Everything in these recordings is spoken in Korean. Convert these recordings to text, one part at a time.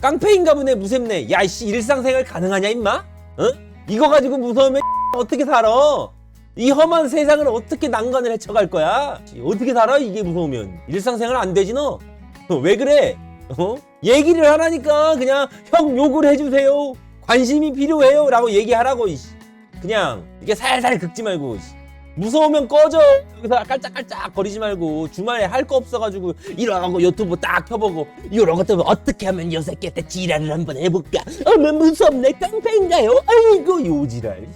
깡패인가 보네 무섭네 야이씨 일상생활 가능하냐 임마? 어? 이거 가지고 무서우면 어떻게 살아? 이 험한 세상을 어떻게 난간을 헤쳐갈 거야? 어떻게 살아 이게 무서우면 일상생활 안 되지 너? 어, 왜 그래? 어? 얘기를 하라니까 그냥 형 욕을 해주세요 관심이 필요해요 라고 얘기하라고. 그냥 이게 살살 긁지 말고. 무서우면 꺼져. 여기서 깔짝깔짝 거리지 말고 주말에 할 거 없어가지고 이러고 유튜브 딱 켜보고 이런 것들 어떻게 하면 요 새끼한테 지랄을 한번 해볼까? 어머 무섭네. 깡패인가요? 아이고 요지랄.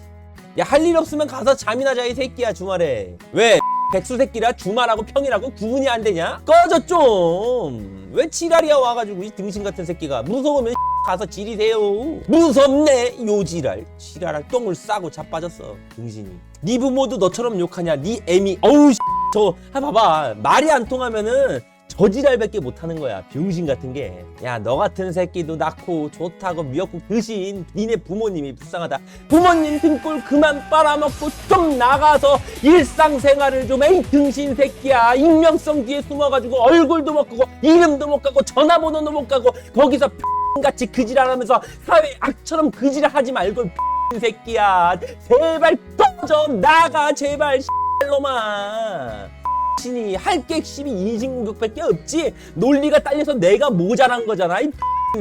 야 할 일 없으면 가서 잠이나 자 이 새끼야 주말에. 왜 백수 새끼라 주말하고 평일하고 구분이 안 되냐? 꺼져 좀 왜 지랄이야 와가지고 이 등신 같은 새끼가. 무서우면 가서 지리세요. 무섭네 요지랄. 지랄할 똥을 싸고 자빠졌어 등신이. 네 부모도 너처럼 욕하냐? 네 애미. 어우 저 아, 봐봐. 말이 안 통하면은 저지랄밖에 못하는 거야 병신 같은 게. 야 너 같은 새끼도 낳고 좋다고 미역국 드신 니네 부모님이 불쌍하다. 부모님 등골 그만 빨아먹고 좀 나가서 일상생활을 좀 에이 등신 새끼야. 익명성 뒤에 숨어가지고 얼굴도 못 가고 이름도 못 가고 전화번호도 못 가고 거기서 같이 그지랄하면서 사회 악처럼 그지랄하지 말고 이 새끼야. 제발 꺼져 나가 제발 놈아 신이 할게 심이 인신공격밖에 없지. 논리가 딸려서 내가 모자란 거잖아 이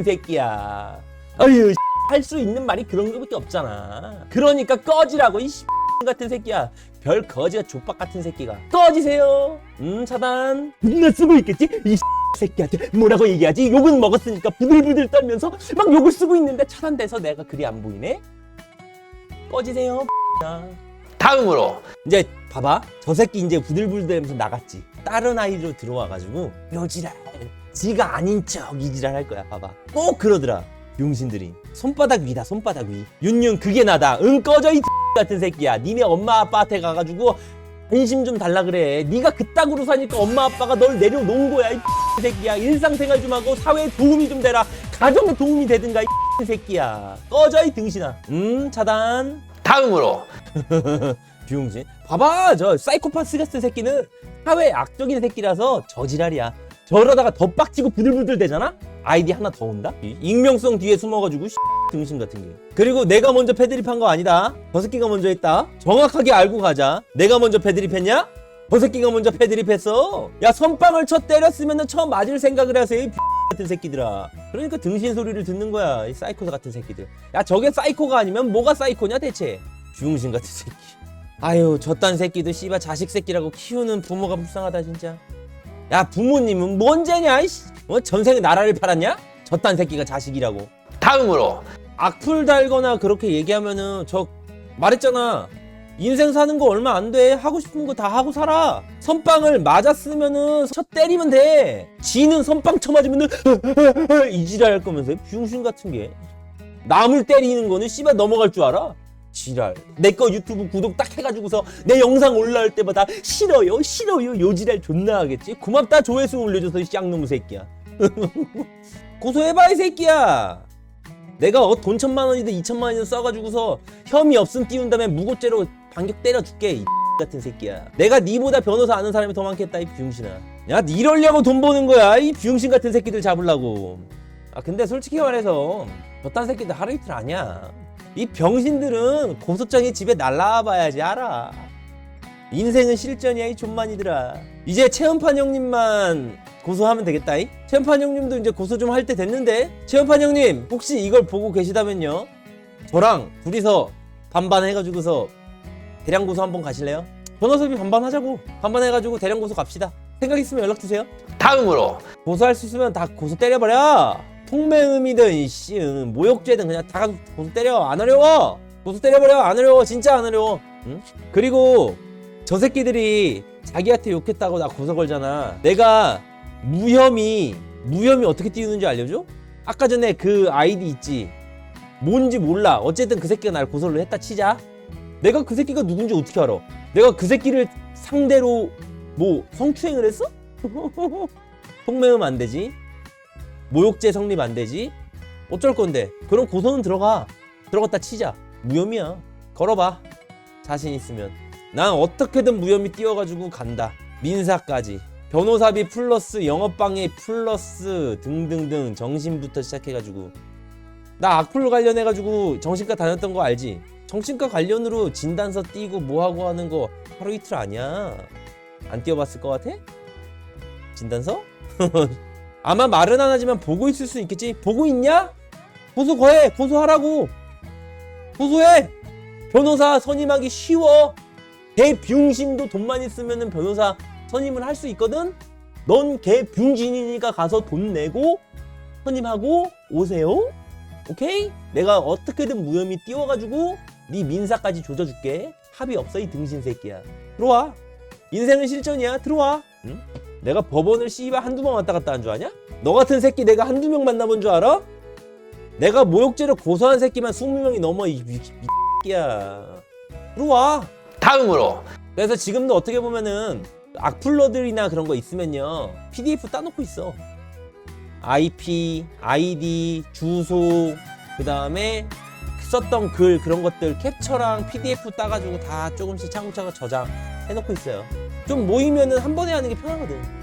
새끼야. 아유 할수 있는 말이 그런 거밖에 없잖아. 그러니까 꺼지라고 이 같은 새끼야. 별 거지가 족박 같은 새끼가. 꺼지세요. 음 차단. 나 쓰고 있겠지? 이 새끼한테 뭐라고 얘기하지? 욕은 먹었으니까 부들부들 떨면서 막 욕을 쓰고 있는데 차단돼서 내가 글이 안 보이네? 꺼지세요 다음으로. 이제 봐봐. 저 새끼 이제 부들부들하면서 나갔지. 다른 아이로 들어와가지고 요지랄. 지가 아닌 척 이지랄 할 거야. 봐봐. 꼭 그러더라 용신들이. 손바닥 위다 손바닥 위. 윤윤 그게 나다. 응 꺼져 이 같은 새끼야. 니네 엄마 아빠한테 가가지고 관심 좀 달라 그래. 네가 그따구로 사니까 엄마 아빠가 널 내려놓은 거야 이 새끼야. 일상생활 좀 하고 사회에 도움이 좀 되라. 가정에 도움이 되든가 이 새끼야. 꺼져 이 등신아. 음 차단 다음으로. 비용진. 봐봐 저 사이코파스 같은 새끼는. 사회 악적인 새끼라서 저지랄이야. 저러다가 더 빡치고 부들부들 되잖아? 아이디 하나 더 온다? 이 익명성 뒤에 숨어가지고 등신 같은 게. 그리고 내가 먼저 패드립한 거 아니다. 저 새끼가 먼저 했다. 정확하게 알고 가자. 내가 먼저 패드립했냐? 저 새끼가 먼저 패드립했어. 야 선빵을 쳐 때렸으면 처음 맞을 생각을 하세요 이 같은 새끼들아. 그러니까 등신 소리를 듣는 거야 이 사이코 같은 새끼들. 야 저게 사이코가 아니면 뭐가 사이코냐 대체? 중신 같은 새끼. 아유 저딴 새끼도 씨발 자식 새끼라고 키우는 부모가 불쌍하다 진짜. 야 부모님은 뭔 죄냐 이씨? 어? 전생에 나라를 팔았냐? 저딴 새끼가 자식이라고. 다음으로. 악플 달거나 그렇게 얘기하면은 저 말했잖아 인생 사는 거 얼마 안 돼. 하고 싶은 거 다 하고 살아. 선빵을 맞았으면은 쳐 때리면 돼. 지는 선빵 쳐맞으면은 이지랄 할 거면서 비용신 같은 게. 남을 때리는 거는 씨발 넘어갈 줄 알아? 지랄. 내 거 유튜브 구독 딱 해가지고서 내 영상 올라올 때마다 싫어요 싫어요 요지랄 존나 하겠지? 고맙다 조회수 올려줘서 이 쌍놈의 새끼야. 고소해봐 이 새끼야. 내가 어, 돈 천만 원이든 이천만 원이든 써가지고서 혐의 없음 띄운 다음에 무고죄로 반격 때려줄게 이 같은 새끼야. 내가 니보다 변호사 아는 사람이 더 많겠다 이 비용신아. 야 이러려고 돈 버는 거야 이 비용신 같은 새끼들 잡으려고. 아 근데 솔직히 말해서 저딴 새끼들 하루 이틀 아니야. 이 병신들은 고소장이 집에 날라와 봐야지 알아? 인생은 실전이야 이 존만이들아. 이제 체험판 형님만 고소하면 되겠다 이? 체험판 형님도 이제 고소 좀 할 때 됐는데? 체험판 형님 혹시 이걸 보고 계시다면요? 저랑 둘이서 반반 해가지고서 대량 고소 한번 가실래요? 변호사비 반반 하자고. 반반 해가지고 대량 고소 갑시다. 생각 있으면 연락 주세요. 다음으로. 고소할 수 있으면 다 고소 때려버려. 통매음이든 이씨 응, 모욕죄든 그냥 다 고소 때려. 안 어려워. 고소 때려버려. 안 어려워. 진짜 안 어려워. 응? 그리고 저 새끼들이 자기한테 욕했다고 나 고소 걸잖아. 내가 무혐의 무혐의 어떻게 띄우는지 알려줘? 아까 전에 그 아이디 있지? 뭔지 몰라. 어쨌든 그 새끼가 날 고소를 했다 치자 내가 그 새끼가 누군지 어떻게 알아? 내가 그 새끼를 상대로 뭐 성추행을 했어? 통매음 안 되지? 모욕죄 성립 안 되지? 어쩔 건데? 그럼 고소는 들어가. 들어갔다 치자. 무혐의야. 걸어봐. 자신 있으면. 난 어떻게든 무혐의 띄워가지고 간다. 민사까지. 변호사비 플러스 영업방해 플러스 등등등 정신부터 시작해가지고. 나 악플 관련해가지고 정신과 다녔던 거 알지? 정신과 관련으로 진단서 띄고 뭐하고 하는 거 하루 이틀 아니야 안 띄워봤을 것 같아? 진단서? 아마 말은 안 하지만 보고 있을 수 있겠지 보고 있냐? 고소 거해 고소하라고 고소해 변호사 선임하기 쉬워 개병신도 돈만 있으면은 변호사 선임을 할 수 있거든 넌 개병신이니까 가서 돈 내고 선임하고 오세요 오케이? 내가 어떻게든 무혐의 띄워가지고 네 민사까지 조져줄게. 합의 없어 이 등신 새끼야. 들어와. 인생은 실전이야. 들어와. 응? 내가 법원을 씨발 한두 번 왔다 갔다 한 줄 아냐? 너 같은 새끼 내가 한두 명 만나본 줄 알아? 내가 모욕죄로 고소한 새끼만 20명이 넘어 이, 새끼야. 들어와. 다음으로. 그래서 지금도 어떻게 보면은 악플러들이나 그런 거 있으면요 PDF 따놓고 있어. IP, ID, 주소 그 다음에 썼던 글 그런 것들 캡처랑 PDF 따가지고 다 조금씩 차근차근 저장 해놓고 있어요. 좀 모이면은 한 번에 하는 게 편하거든